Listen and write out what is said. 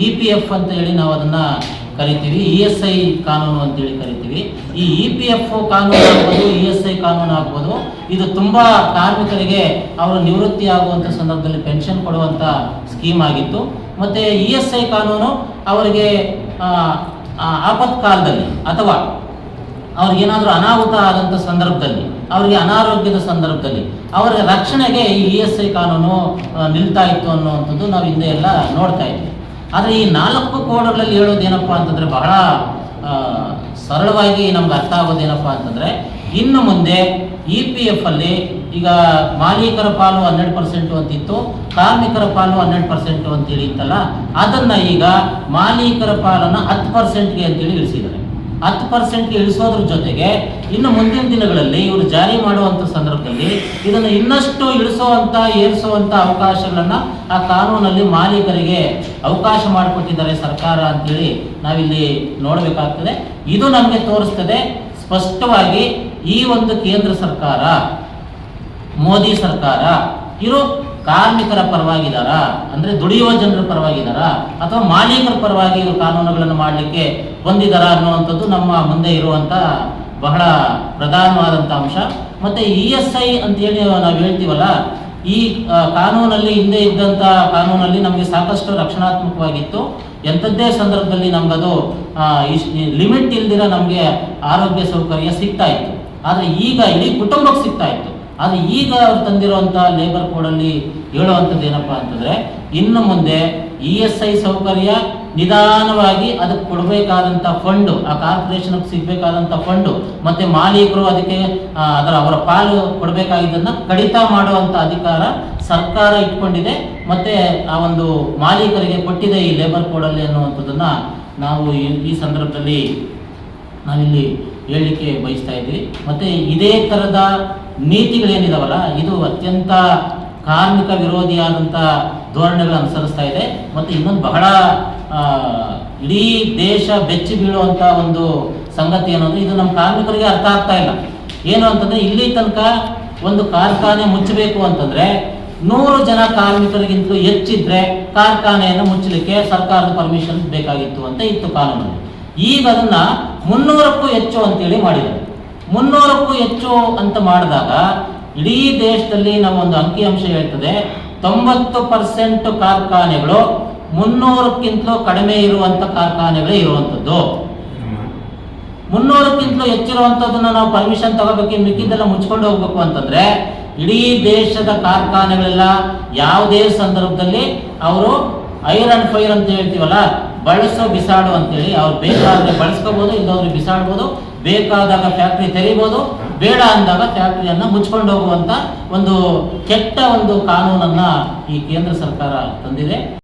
E P F ಅಂತ ಹೇಳಿ ನಾವು ಅದನ್ನ ಕರಿತೀವಿ, ಇ ಎಸ್ ಐ ಕಾನೂನು ಅಂತೇಳಿ ಕರಿತೀವಿ. ಈ ಇ ಪಿ ಎಫ್ ಕಾನೂನು ಆಗ್ಬೋದು, ಇ ಎಸ್ ಐ ಕಾನೂನು ಆಗ್ಬೋದು, ಇದು ತುಂಬಾ ಕಾರ್ಮಿಕರಿಗೆ ಅವರು ನಿವೃತ್ತಿ ಆಗುವಂತ ಸಂದರ್ಭದಲ್ಲಿ ಪೆನ್ಷನ್ ಕೊಡುವಂಥ ಸ್ಕೀಮ್ ಆಗಿತ್ತು. ಮತ್ತೆ ಇ ಎಸ್ ಐ ಕಾನೂನು ಅವರಿಗೆ ಆಪತ್ಕಾಲದಲ್ಲಿ ಅಥವಾ ಅವ್ರಿಗೇನಾದರೂ ಅನಾಹುತ ಆದಂಥ ಸಂದರ್ಭದಲ್ಲಿ, ಅವರಿಗೆ ಅನಾರೋಗ್ಯದ ಸಂದರ್ಭದಲ್ಲಿ ಅವರ ರಕ್ಷಣೆಗೆ ಈ ಇ ಎಸ್ ಐ ಕಾನೂನು ನಿಲ್ತಾ ಇತ್ತು ಅನ್ನುವಂಥದ್ದು ನಾವು ಹಿಂದೆ ಎಲ್ಲ ನೋಡ್ತಾ ಇದ್ವಿ. ಆದರೆ ಈ ನಾಲ್ಕು ಕೋಡ್ಗಳಲ್ಲಿ ಹೇಳೋದೇನಪ್ಪ ಅಂತಂದರೆ ಬಹಳ ಸರಳವಾಗಿ ನಮ್ಗೆ ಅರ್ಥ ಆಗೋದೇನಪ್ಪ ಅಂತಂದರೆ ಇನ್ನು ಮುಂದೆ ಇ ಪಿ ಎಫ್ ಅಲ್ಲಿ ಈಗ ಮಾಲೀಕರ ಪಾಲು ಹನ್ನೆರಡು ಪರ್ಸೆಂಟು ಅಂತಿತ್ತು, ಕಾರ್ಮಿಕರ ಪಾಲು ಹನ್ನೆರಡು ಪರ್ಸೆಂಟು ಅಂತೇಳಿ ಇತ್ತಲ್ಲ, ಅದನ್ನು ಈಗ ಮಾಲೀಕರ ಪಾಲನ್ನು ಹತ್ತು ಪರ್ಸೆಂಟ್ಗೆ ಅಂತೇಳಿ ಇಳಿಸಿದ್ದಾರೆ. ಹತ್ತು ಪರ್ಸೆಂಟ್ಗೆ ಇಳಿಸೋದ್ರ ಜೊತೆಗೆ ಇನ್ನು ಮುಂದಿನ ದಿನಗಳಲ್ಲಿ ಇವರು ಜಾರಿ ಮಾಡುವಂಥ ಸಂದರ್ಭದಲ್ಲಿ ಇದನ್ನು ಇನ್ನಷ್ಟು ಇಳಿಸುವಂಥ ಏರಿಸುವಂಥ ಅವಕಾಶಗಳನ್ನು ಆ ಕಾನೂನಲ್ಲಿ ಮಾಲೀಕರಿಗೆ ಅವಕಾಶ ಮಾಡಿಕೊಟ್ಟಿದ್ದಾರೆ ಸರ್ಕಾರ ಅಂತೇಳಿ ನಾವಿಲ್ಲಿ ನೋಡಬೇಕಾಗ್ತದೆ. ಇದು ನಮಗೆ ತೋರಿಸ್ತದೆ ಸ್ಪಷ್ಟವಾಗಿ ಈ ಒಂದು ಕೇಂದ್ರ ಸರ್ಕಾರ, ಮೋದಿ ಸರ್ಕಾರ ಇವರು ಕಾರ್ಮಿಕರ ಪರವಾಗಿದಾರ, ಅಂದ್ರೆ ದುಡಿಯುವ ಜನರ ಪರವಾಗಿದಾರ, ಅಥವಾ ಮಾಲೀಕರ ಪರವಾಗಿ ಇವರು ಕಾನೂನುಗಳನ್ನು ಮಾಡಲಿಕ್ಕೆ ಬಂದಿದಾರ ಅನ್ನುವಂಥದ್ದು ನಮ್ಮ ಮುಂದೆ ಇರುವಂತ ಬಹಳ ಪ್ರಧಾನವಾದಂಥ ಅಂಶ. ಮತ್ತೆ ಇ ಎಸ್ ಐ ಅಂತೇಳಿ ನಾವು ಹೇಳ್ತೀವಲ್ಲ, ಈ ಕಾನೂನಲ್ಲಿ ಹಿಂದೆ ಇದ್ದಂಥ ಕಾನೂನಲ್ಲಿ ನಮಗೆ ಸಾಕಷ್ಟು ರಕ್ಷಣಾತ್ಮಕವಾಗಿತ್ತು. ಎಂಥದ್ದೇ ಸಂದರ್ಭದಲ್ಲಿ ನಮಗದು ಲಿಮಿಟ್ ಇಲ್ದಿರ ನಮಗೆ ಆರೋಗ್ಯ ಸೌಕರ್ಯ ಸಿಗ್ತಾ ಇತ್ತು. ಆದರೆ ಈಗ ಇಡೀ ಕುಟುಂಬಕ್ಕೆ ಸಿಗ್ತಾ ಇತ್ತು. ಆದರೆ ಈಗ ಅವ್ರು ತಂದಿರುವಂಥ ಲೇಬರ್ ಕೋಡಲ್ಲಿ ಹೇಳುವಂಥದ್ದು ಏನಪ್ಪ ಅಂತಂದ್ರೆ, ಇನ್ನು ಮುಂದೆ ಇ ಎಸ್ ಐ ಸೌಕರ್ಯ ನಿಧಾನವಾಗಿ ಅದಕ್ಕೆ ಕೊಡಬೇಕಾದಂಥ ಫಂಡು ಆ ಕಾರ್ಪೊರೇಷನ್ಗೆ ಸಿಗಬೇಕಾದಂಥ ಫಂಡು ಮತ್ತೆ ಮಾಲೀಕರು ಅದಕ್ಕೆ ಅದರ ಅವರ ಪಾಲು ಕೊಡಬೇಕಾಗಿದ್ದನ್ನು ಕಡಿತ ಮಾಡುವಂಥ ಅಧಿಕಾರ ಸರ್ಕಾರ ಇಟ್ಕೊಂಡಿದೆ. ಮತ್ತೆ ಆ ಒಂದು ಮಾಲೀಕರಿಗೆ ಕೊಟ್ಟಿದೆ ಈ ಲೇಬರ್ ಕೋಡಲ್ಲಿ ಅನ್ನುವಂಥದ್ದನ್ನು ನಾವು ಈ- ಸಂದರ್ಭದಲ್ಲಿ ನಾವಿಲ್ಲಿ ಹೇಳಲಿಕ್ಕೆ ಬಯಸ್ತಾ ಇದ್ವಿ ಮತ್ತೆ ಇದೇ ಥರದ ನೀತಿಗಳೇನಿದಾವಲ್ಲ, ಇದು ಅತ್ಯಂತ ಕಾರ್ಮಿಕ ವಿರೋಧಿಯಾದಂಥ ಧೋರಣೆಗಳು ಅನುಸರಿಸ್ತಾ ಇದೆ. ಮತ್ತೆ ಇನ್ನೊಂದು ಬಹಳ ಇಡೀ ದೇಶ ಬೆಚ್ಚಿ ಬೀಳುವಂಥ ಒಂದು ಸಂಗತಿ ಏನಂದ್ರೆ ಇದು ನಮ್ಮ ಕಾರ್ಮಿಕರಿಗೆ ಅರ್ಥ ಆಗ್ತಾ ಇಲ್ಲ. ಏನು ಅಂತಂದ್ರೆ, ಇಲ್ಲಿ ತನಕ ಒಂದು ಕಾರ್ಖಾನೆ ಮುಚ್ಚಬೇಕು ಅಂತಂದ್ರೆ, ನೂರು ಜನ ಕಾರ್ಮಿಕರಿಗಿಂತಲೂ ಹೆಚ್ಚಿದ್ರೆ ಕಾರ್ಖಾನೆಯನ್ನು ಮುಚ್ಚಲಿಕ್ಕೆ ಸರ್ಕಾರದ ಪರ್ಮಿಷನ್ ಬೇಕಾಗಿತ್ತು ಅಂತ ಇತ್ತು ಕಾನೂನು ಈಗ ಅದನ್ನ ಮುನ್ನೂರಕ್ಕೂ ಹೆಚ್ಚು ಅಂತೇಳಿ ಮಾಡಿದ್ದಾರೆ. ಮುನ್ನೂರಕ್ಕೂ ಹೆಚ್ಚು ಅಂತ ಮಾಡಿದಾಗ, ಇಡೀ ದೇಶದಲ್ಲಿ ನಮ್ಮ ಒಂದು ಅಂಕಿಅಂಶ ಹೇಳ್ತದೆ, ತೊಂಬತ್ತು ಪರ್ಸೆಂಟ್ ಕಾರ್ಖಾನೆಗಳು ಮುನ್ನೂರಕ್ಕಿಂತಲೂ ಕಡಿಮೆ ಇರುವಂತ ಕಾರ್ಖಾನೆಗಳೇ ಇರುವಂಥದ್ದು. ಮುನ್ನೂರಕ್ಕಿಂತಲೂ ಹೆಚ್ಚಿರುವಂಥದ್ದನ್ನು ನಾವು ಪರ್ಮಿಷನ್ ತಗೋಬೇಕು ಮಿಕ್ಕಿದ್ದೆಲ್ಲ ಮುಚ್ಕೊಂಡು ಹೋಗ್ಬೇಕು ಅಂತಂದ್ರೆ, ಇಡೀ ದೇಶದ ಕಾರ್ಖಾನೆಗಳೆಲ್ಲ ಯಾವುದೇ ಸಂದರ್ಭದಲ್ಲಿ ಅವರು ಐರ್ ಅಂಡ್ ಫೈರ್ ಅಂತ ಹೇಳ್ತೀವಲ್ಲ, ಬಳಸೋ ಬಿಸಾಡು ಅಂತೇಳಿ ಅವ್ರು ಬೇಕಾದ್ರೆ ಬಳಸ್ಕೋಬಹುದು ಇಲ್ಲದವ್ರಿಗೆ ಬಿಸಾಡ್ಬೋದು. ಬೇಕಾದಾಗ ಫ್ಯಾಕ್ಟ್ರಿ ತೆರಿಬೋದು, ಬೇಡ ಅಂದಾಗ ಫ್ಯಾಕ್ಟ್ರಿಯನ್ನು ಮುಚ್ಕೊಂಡು ಹೋಗುವಂತ ಒಂದು ಕೆಟ್ಟ ಒಂದು ಕಾನೂನನ್ನ ಈ ಕೇಂದ್ರ ಸರ್ಕಾರ ತಂದಿದೆ.